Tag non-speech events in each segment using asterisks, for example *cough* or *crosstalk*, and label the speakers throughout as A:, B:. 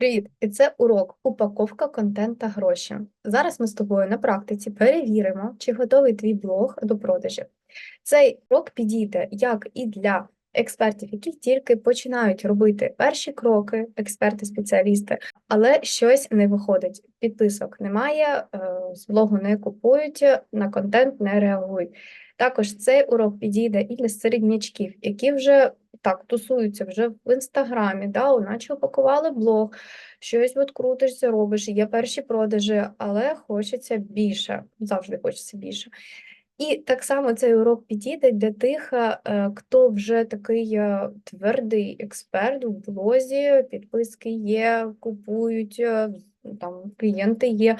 A: Привіт! І це урок упаковка контента гроші. Зараз ми з тобою на практиці перевіримо, чи готовий твій блог до продажів. Цей урок підійде як і для експертів, які тільки починають робити перші кроки, експерти-спеціалісти, але щось не виходить. Підписок немає, е, з блогу не купують, на контент не реагують. Також цей урок підійде і для середнячків, які вже так тусуються вже в інстаграмі, да, наче упакували блог, щось от крутишся, робиш, є перші продажі, але хочеться більше, завжди хочеться більше. І так само цей урок підійде для тих, е, е, хто вже такий е, твердий експерт у блозі, підписки є, купують, там клієнти є,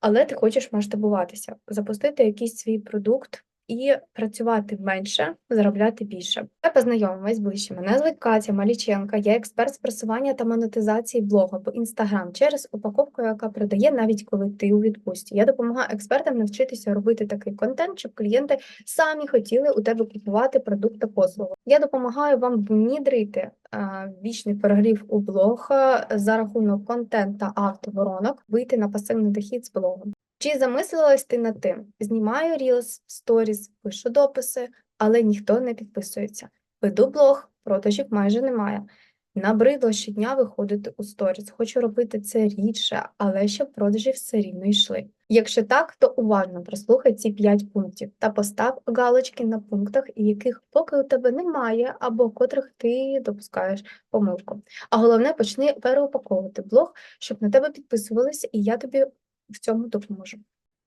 A: але ти хочеш масштабуватися, запустити якийсь свій продукт і працювати менше, заробляти більше. Давай познайомимось ближче. Мене звуть Катя Маліченка, я експерт з просування та монетизації блогу по Instagram через упаковку, яка продає навіть коли ти у відпустці. Я допомагаю експертам навчитися робити такий контент, щоб клієнти самі хотіли у тебе купувати продукт та послугу. Я допомагаю вам внідрити е, вічний перегрів у блог е, за рахунок контент та автоворонок, вийти на пасивний дохід з блогом. Чи замислилась ти над тим? Знімаю Reels, Stories, пишу дописи, але ніхто не підписується. Веду блог, продажів майже немає. Набридло щодня виходити у сторіс. Хочу робити це рідше, але щоб продажі все рівно йшли. Якщо так, то уважно прослухай ці 5 пунктів та постав галочки на пунктах, яких поки у тебе немає, або котрих ти допускаєш помилку. А головне, почни переупаковувати блог, щоб на тебе підписувалися, і я тобі в цьому допоможу.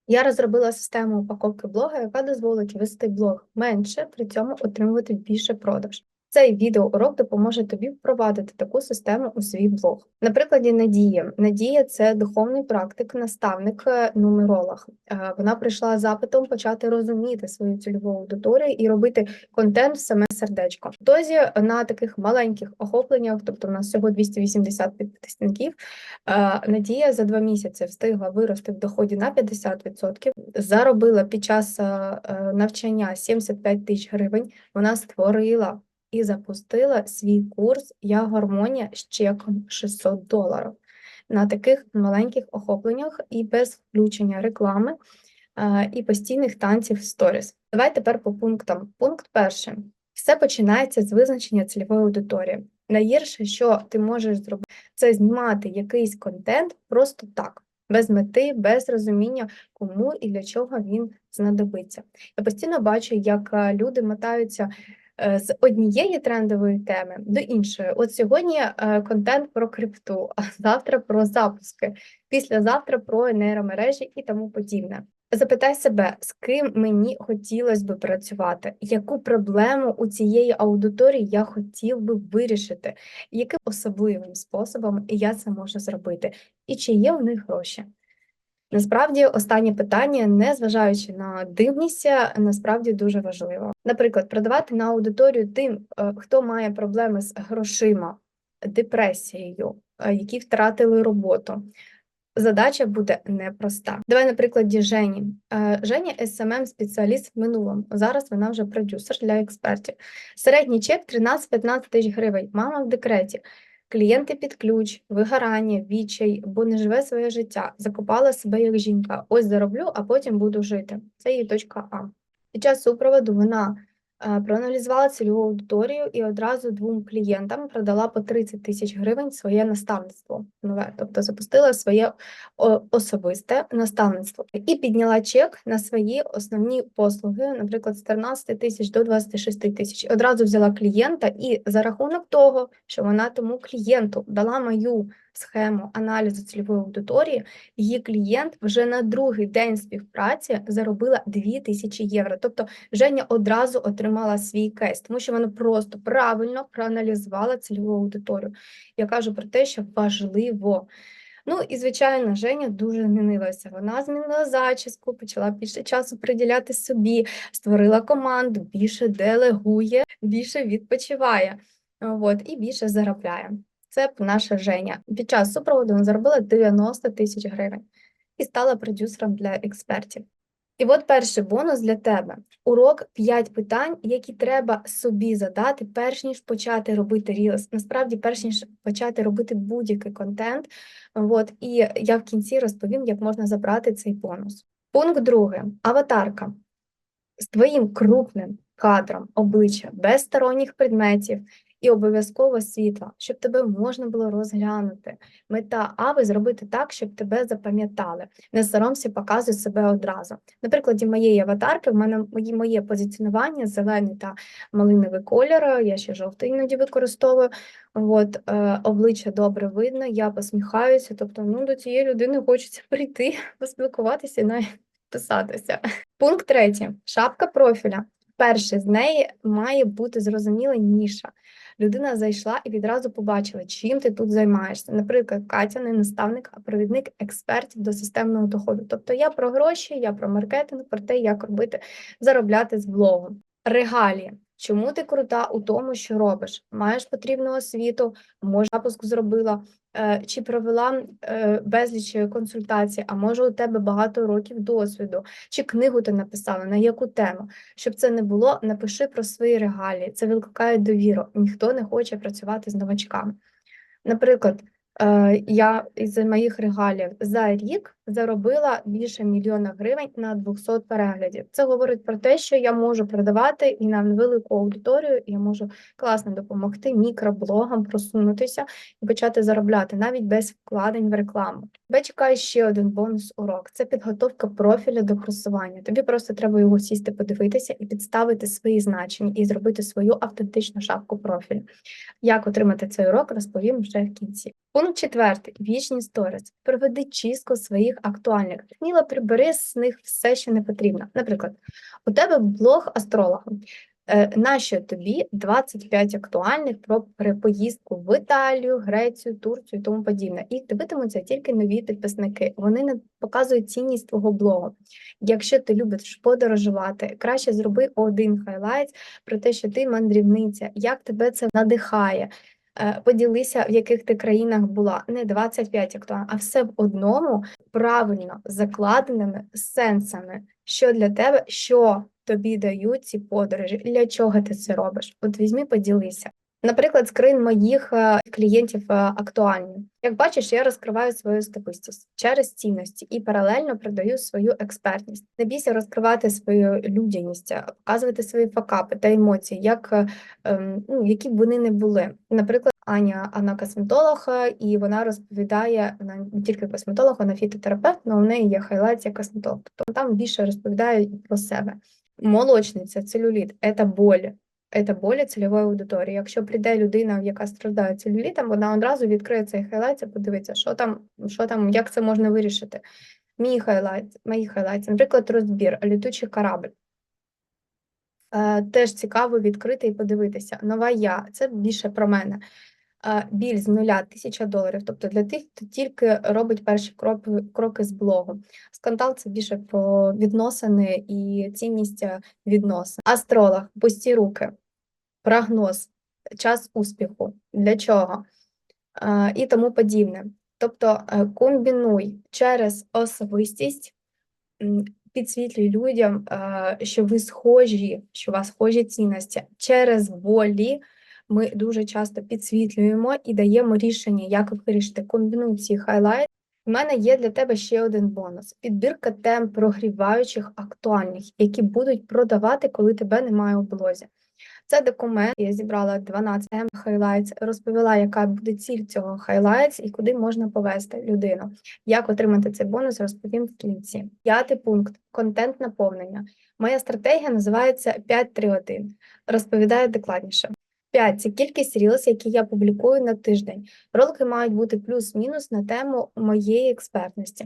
A: Я розробила систему упаковки блога, яка дозволить вести блог менше, при цьому отримувати більше продаж. Цей відеоурок допоможе тобі впровадити таку систему у свій блог. На прикладі Надії. Надія це духовний практик, наставник, е, нумеролог. Е, Вона прийшла запитом почати розуміти свою цільову аудиторію і робити контент в саме сердечко. Тозі на таких маленьких охопленнях, тобто у нас всього 280 підписників, е, Надія за два місяці встигла вирости в доході на 50%, заробила під час навчання 75 тисяч гривень. Вона створила і запустила свій курс Я гармонія з чеком 600 доларів на таких маленьких охопленнях і без включення реклами і постійних танців в сторіс. Давай тепер по пунктам. Пункт перший. Все починається з визначення цільової аудиторії. Найгірше, що ти можеш зробити, це знімати якийсь контент просто так, без мети, без розуміння, кому і для чого він знадобиться. Я постійно бачу, як люди мотаються. Е, з однієї трендової теми до іншої. От сьогодні е, контент про крипту, а завтра про запуски, післязавтра про нейромережі і тому подібне. Запитай себе, з ким мені хотілося би працювати, яку проблему у цієї аудиторії я хотів би вирішити, яким особливим способом я це можу зробити, і чи є у них гроші. Насправді, останнє питання, незважаючи на дивність, насправді дуже важливо. Наприклад, продавати на аудиторію тим, е, хто має проблеми з грошима, депресією, е, які втратили роботу. Задача буде непроста. Давай, на прикладі Жені. Е, Женя smm спеціаліст в минулому. Зараз вона вже продюсер для експертів. Середній чек 13-15 тисяч гривень. Мама в декреті клієнти під ключ, вигорання, відчай, бо не живе своє життя, закопала себе як жінка. Ось зароблю, а потім буду жити. Це її точка А. Під час супроводу вона проаналізувала цільову аудиторію і одразу двом клієнтам продала по 30 тисяч гривень своє наставництво нове, тобто запустила своє особисте наставництво і підняла чек на свої основні послуги, наприклад, з 13 тисяч до 26 тисяч. Одразу взяла клієнта, і за рахунок того, що вона тому клієнту дала мою схему аналізу цільової аудиторії, її клієнт вже на другий день співпраці заробила 2000 євро. Тобто Женя одразу отримала свій кейс, тому що вона просто правильно проаналізувала цільову аудиторію. Я кажу про те, що важливо. Ну і, звичайно, Женя дуже змінилася. Вона змінила зачіску, почала більше часу приділяти собі, створила команду, більше делегує, більше відпочиває от, і більше заробляє. Це наша Женя. Під час супроводу вона заробила 90 тисяч гривень і стала продюсером для експертів. І от перший бонус для тебе. Урок 5 питань, які треба собі задати, перш ніж почати робити Reels. Насправді, перш ніж почати робити будь-який контент. От, і я в кінці розповім, як можна забрати цей бонус. Пункт другий. Аватарка. З твоїм крупним кадром обличчя, без сторонніх предметів і обов'язково світла, щоб тебе можна було розглянути. Мета Ави зробити так, щоб тебе запам'ятали. Не соромся, показуй себе одразу. На прикладі моєї аватарки, в мене моє позиціонування зелений та малиновий кольор, я ще жовтий іноді використовую. От, е, обличчя добре видно, я посміхаюся, тобто ну, до цієї людини хочеться *laughs* прийти, поспілкуватися і писатися. Пункт третій. Шапка профіля. Перше з неї має бути зрозуміла ніша. Людина зайшла і відразу побачила, чим ти тут займаєшся. Наприклад, Катя не наставник, а провідник експертів до системного доходу. Тобто я про гроші, я про маркетинг, про те, як робити, заробляти з блогу. Регалії. Чому ти крута у тому, що робиш? Маєш потрібну освіту, може, запуск зробила, чи провела е, безліч консультацій, а може у тебе багато років досвіду, чи книгу ти написала, на яку тему. Щоб це не було, напиши про свої регалії. Це викликає довіру. Ніхто не хоче працювати з новачками. Наприклад, е, я із моїх регалів за рік заробила більше мільйона гривень на 200 переглядів. Це говорить про те, що я можу продавати і на невелику аудиторію, і я можу класно допомогти мікроблогам просунутися і почати заробляти навіть без вкладень в рекламу. Тебе чекає ще один бонус урок. Це підготовка профіля до просування. Тобі просто треба його сісти, подивитися і підставити свої значення і зробити свою автентичну шапку профілю. Як отримати цей урок, розповім вже в кінці. Пункт четвертий. Вічні сторіс. Проведи чистку своїх актуальних. Сміло прибери з них все, що не потрібно. Наприклад, у тебе блог астролога. Е, Нащо тобі 25 актуальних про поїздку в Італію, Грецію, Турцію і тому подібне. Їх дивитимуться тільки нові підписники. Вони не показують цінність твого блогу. Якщо ти любиш подорожувати, краще зроби один хайлайт про те, що ти мандрівниця, як тебе це надихає. Е, Поділися, в яких ти країнах була, не 25 актуально, а все в одному правильно закладеними сенсами, що для тебе, що тобі дають ці подорожі, для чого ти це робиш. От візьми, поділися. Наприклад, скрин моїх е, клієнтів е, актуальні. Як бачиш, я розкриваю свою особистість через цінності і паралельно продаю свою експертність. Не бійся розкривати свою людяність, показувати свої факапи та емоції, як, е, ем, ну, які б вони не були. Наприклад, Аня, вона косметолог, і вона розповідає вона не тільки косметолог, вона фітотерапевт, але у неї є хайлайт як косметолог. Тобто там більше розповідає про себе. Молочниця, целюліт це боль. Це болі цільової аудиторії. Якщо прийде людина, яка страждає целюлітом, вона одразу відкриє цей хайлайт і подивиться, що там, що там, як це можна вирішити. Мій хайлайт, мої хайлайти, наприклад, розбір, літучий корабль. Е, Теж цікаво відкрити і подивитися. Нова я, це більше про мене. Е, Біль з нуля тисяча доларів. Тобто для тих, хто тільки робить перші кроки, кроки з блогу. Скандал це більше про відносини і цінність е, відносин. Астролог, пусті руки, прогноз, час успіху. Для чого? І тому подібне. Тобто е, комбінуй через особистість, підсвітлюй людям, е, що ви схожі, що у вас схожі цінності. Через болі ми дуже часто підсвітлюємо і даємо рішення, як вирішити. Комбінуй ці хайлайти. У мене є для тебе ще один бонус: підбірка тем прогріваючих актуальних, які будуть продавати, коли тебе немає у блозі. Це документ, я зібрала 12 тем highlights, розповіла, яка буде ціль цього highlights і куди можна повести людину. Як отримати цей бонус, розповім в кінці. П'ятий пункт контент наповнення. Моя стратегія називається 5-3-1. Розповідаю докладніше. 5 – це кількість Reels, які я публікую на тиждень. Ролики мають бути плюс-мінус на тему моєї експертності.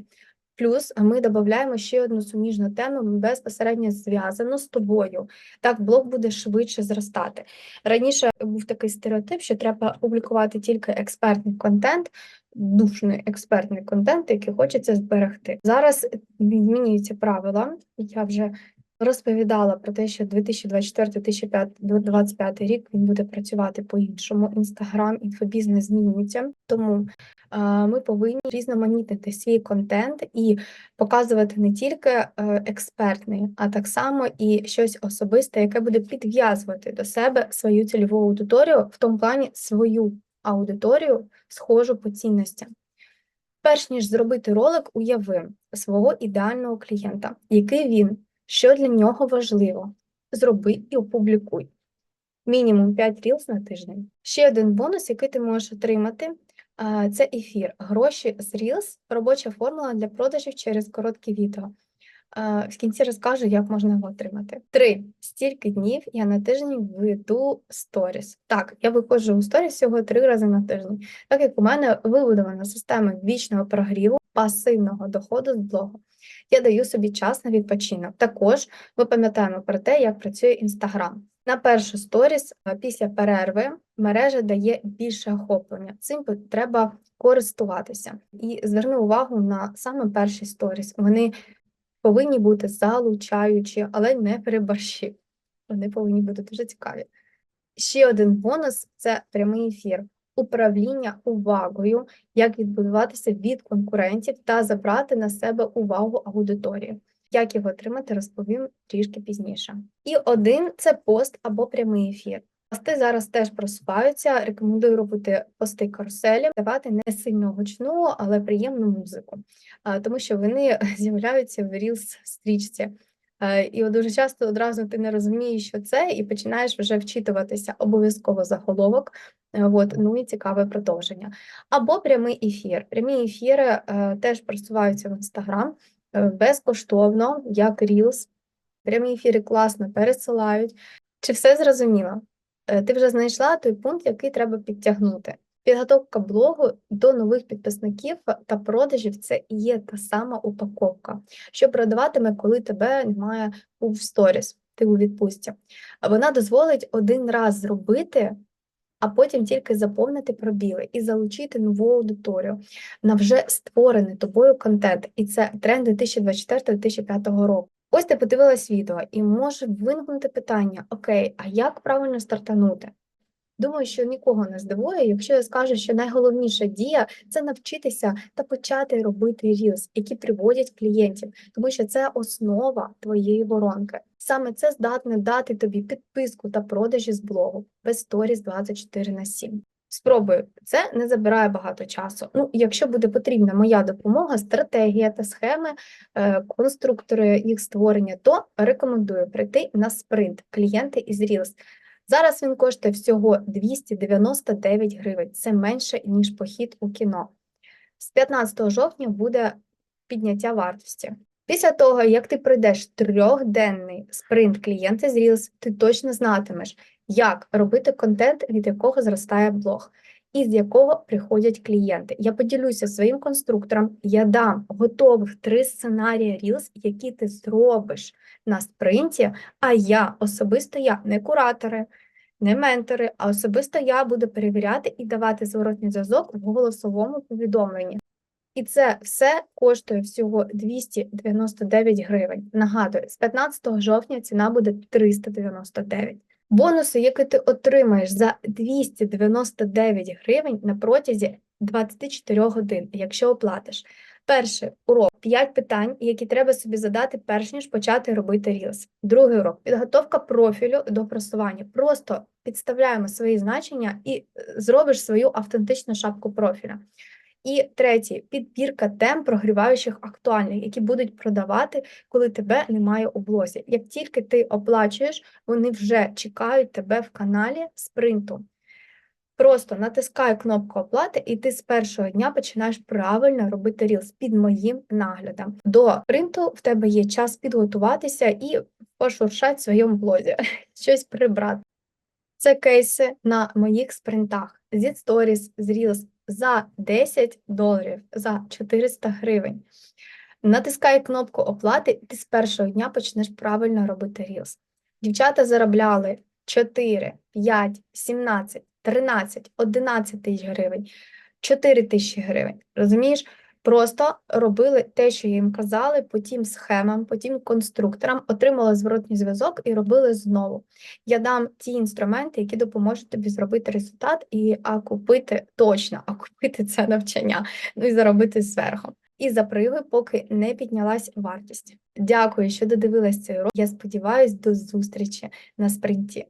A: Плюс ми додаємо ще одну суміжну тему безпосередньо зв'язану з тобою. Так, блог буде швидше зростати. Раніше був такий стереотип, що треба публікувати тільки експертний контент, душний експертний контент, який хочеться зберегти. Зараз змінюються правила. Я вже розповідала про те, що 2024-2025 рік він буде працювати по-іншому. Інстаграм, інфобізнес змінюється. Тому ми повинні різноманітнити свій контент і показувати не тільки е, експертний, а так само і щось особисте, яке буде підв'язувати до себе свою цільову аудиторію, в тому плані свою аудиторію схожу по цінностям. Перш ніж зробити ролик, уяви свого ідеального клієнта, який він, що для нього важливо. Зроби і опублікуй. Мінімум 5 рілз на тиждень. Ще один бонус, який ти можеш отримати, це ефір. Гроші з Reels – робоча формула для продажів через короткі відео. В кінці розкажу, як можна його отримати. Три. Стільки днів я на тиждень веду сторіс. Так, я виходжу у сторіс всього три рази на тиждень, так як у мене вибудована система вічного прогріву пасивного доходу з блогу. Я даю собі час на відпочинок. Також ми пам'ятаємо про те, як працює Інстаграм. На першу сторіс після перерви мережа дає більше охоплення. Цим треба користуватися. І зверни увагу на саме перші сторіс. Вони повинні бути залучаючі, але не переборщи. Вони повинні бути дуже цікаві. Ще один бонус це прямий ефір. Управління увагою, як відбудуватися від конкурентів та забрати на себе увагу аудиторії. Як його отримати, розповім трішки пізніше. І один це пост або прямий ефір. Пости зараз теж просуваються. Рекомендую робити пости каруселі, давати не сильно гучну, але приємну музику, тому що вони *laughs* з'являються в Reels стрічці. Е, І от дуже часто одразу ти не розумієш, що це, і починаєш вже вчитуватися обов'язково заголовок, е, от, ну і цікаве продовження. Або прямий ефір. Прямі ефіри е, теж просуваються в Інстаграм е, безкоштовно, як Reels. Прямі ефіри класно пересилають. Чи все зрозуміло? Е, Ти вже знайшла той пункт, який треба підтягнути. Підготовка блогу до нових підписників та продажів це і є та сама упаковка, що продаватиме, коли тебе немає у сторіс, ти у відпустці. Вона дозволить один раз зробити, а потім тільки заповнити пробіли і залучити нову аудиторію на вже створений тобою контент. І це тренд 2024-2025 року. Ось ти подивилась відео, і може виникнути питання: Окей, а як правильно стартанути? Думаю, що нікого не здивує, якщо я скажу, що найголовніша дія це навчитися та почати робити Reels, які приводять клієнтів, тому що це основа твоєї воронки. Саме це здатне дати тобі підписку та продажі з блогу без сторіс 24 на 7. Спробуй, це не забирає багато часу. Ну, якщо буде потрібна моя допомога, стратегія та схеми, е, конструктори їх створення, то рекомендую прийти на спринт клієнти із Reels. Зараз він коштує всього 299 гривень. Це менше, ніж похід у кіно. З 15 жовтня буде підняття вартості. Після того, як ти пройдеш трьохденний спринт клієнти з Reels, ти точно знатимеш, як робити контент, від якого зростає блог, і з якого приходять клієнти. Я поділюся своїм конструктором, я дам готових три сценарії Reels, які ти зробиш на спринті, а я особисто я не куратори, не ментори, а особисто я буду перевіряти і давати зворотній зв'язок в голосовому повідомленні. І це все коштує всього 299 гривень. Нагадую, з 15 жовтня ціна буде 399. Бонуси, які ти отримаєш за 299 гривень на протязі 24 годин, якщо оплатиш. Перший урок 5 питань, які треба собі задати, перш ніж почати робити Reels. Другий урок підготовка профілю до просування. Просто підставляємо свої значення і е, зробиш свою автентичну шапку профіля. І третій підбірка тем прогріваючих актуальних, які будуть продавати, коли тебе немає у блозі. Як тільки ти оплачуєш, вони вже чекають тебе в каналі спринту. Просто натискай кнопку оплати, і ти з першого дня починаєш правильно робити рілс під моїм наглядом. До принту в тебе є час підготуватися і пошуршати в своєму блозі, *laughs* щось прибрати. Це кейси на моїх спринтах зі Stories, з Reels за 10 доларів, за 400 гривень. Натискай кнопку оплати, і ти з першого дня почнеш правильно робити Reels. Дівчата заробляли 4, 5, 17, 13, 11 тисяч гривень, 4 тисячі гривень. Розумієш? Просто робили те, що їм казали, по тим схемам, по тим конструкторам, отримали зворотній зв'язок і робили знову. Я дам ті інструменти, які допоможуть тобі зробити результат і а точно, а це навчання, ну і заробити зверху. І запригуй, поки не піднялась вартість. Дякую, що додивилась цей урок. Я сподіваюся, до зустрічі на спринті.